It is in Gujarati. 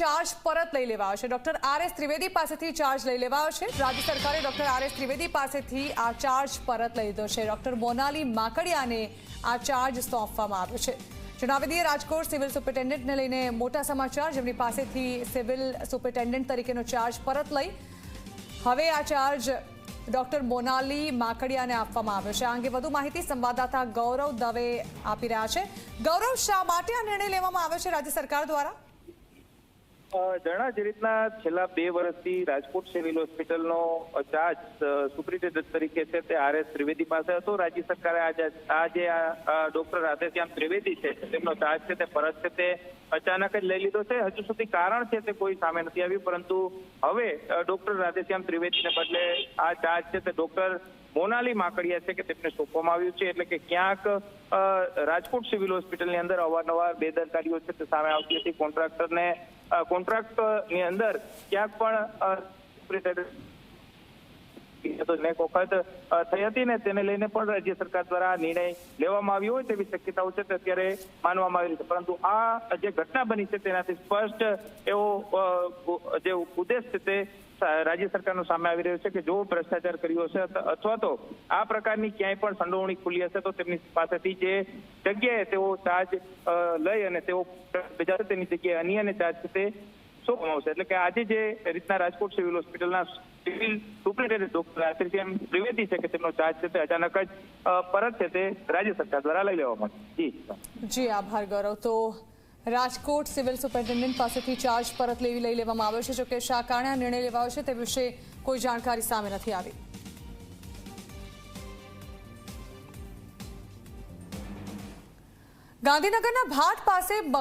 ચાર્જ પરત લઈ લેવાયો છે. ડોક્ટર આર એસ ત્રિવેદી પાસેથી ચાર્જ લઈ લેવાયો છે. રાજ્ય સરકારે ડોક્ટર આર એસ ત્રિવેદી પાસેથી આ ચાર્જ પરત લઈ લીધો છે. ડોક્ટર મોનાલી માકડિયાને આ ચાર્જ સોંપવામાં આવ્યો છે. જણાવી દઈએ, રાજકોટ સિવિલ સુપરિન્ટેન્ડન્ટને લઈને મોટા સમાચાર. જેમની પાસેથી સિવિલ સુપરિન્ટેન્ડન્ટ તરીકેનો ચાર્જ પરત લઈ હવે આ ચાર્જ ડોક્ટર મોનાલી માકડિયાને આપવામાં આવ્યો છે. આ અંગે વધુ માહિતી સંવાદદાતા ગૌરવ દવે આપી રહ્યા છે. ગૌરવ, શા માટે આ નિર્ણય લેવામાં આવ્યો છે રાજ્ય સરકાર દ્વારા? જણા જે રીતના છેલ્લા બે વર્ષથી રાજકોટ સિવિલ હોસ્પિટલનો ચાર્જ સુપ્રિન્ટેન્ડન્ટ તરીકે છે તે આર એસ ત્રિવેદી પાસે હતો. રાજ્ય સરકારે આ જે ડોક્ટર રાધેશ્યામ ત્રિવેદી છે, તેમનો ચાર્જ છે તે પરત છે તે અચાનક જ લઈ લીધો છે. હજુ સુધી કારણ છે તે કોઈ સામે નથી આવ્યું, પરંતુ હવે ડોક્ટર રાધેશ્યામ ત્રિવેદીને બદલે આ ચાર્જ છે તે ડોક્ટર મોનાલી માકડિયા છે કે તેમને સોંપવામાં આવ્યું છે. એટલે કે ક્યાંક રાજકોટ સિવિલ હોસ્પિટલની અંદર અવારનવાર બેદરકારીઓ છે તે સામે આવતી હતી. કોન્ટ્રાક્ટરને કોન્ટ્રાક્ટની અંદર ક્યાંક પણ તો અનેક વખત થઈ હતી ને તેને લઈને પણ રાજ્ય સરકાર દ્વારા નિર્ણય લેવામાં આવ્યો હોય તેવી શક્યતાઓ છે અત્યારે માનવામાં આવી છે. પરંતુ આ જે ઘટના બની છે તેનાથી સ્પષ્ટ એવો જે ઉદ્દેશ છે તે રાજ્ય સરકારનો સામે આવી રહ્યો છે કે જો ભ્રષ્ટાચાર કર્યો છે અથવા તો આ પ્રકારની ક્યાંય પણ સંડોવણી ખુલી હશે તો તેમની પાસેથી જે જગ્યાએ તેઓ ચાર્જ લઈ અને તેઓ બીજા તેની જગ્યાએ અન્યને ચાર્જ છે તે શું કમાવશે એટલે કે આજે જે રીતના રાજકોટ સિવિલ હોસ્પિટલના civil superintendent doctor Ashrityam Trivedi છે કે તેમનો ચાર્જ છે તે અચાનક જ પરત છે તે રાજ્ય સરકાર દ્વારા લઈ લેવામાં જી. જી, આભાર, ગૌરવ. તો રાજકોટ સિવિલ સુપરિન્ટેન્ડન્ટ પાસેથી ચાર્જ પરત લેવી લઈ લેવામાં આવ્યો છે. જોકે શા કારણે નિર્ણય લેવાયો છે તે વિશે કોઈ જાણકારી સામે નથી આવી. ગાંધીનગરના ભાટ પાસે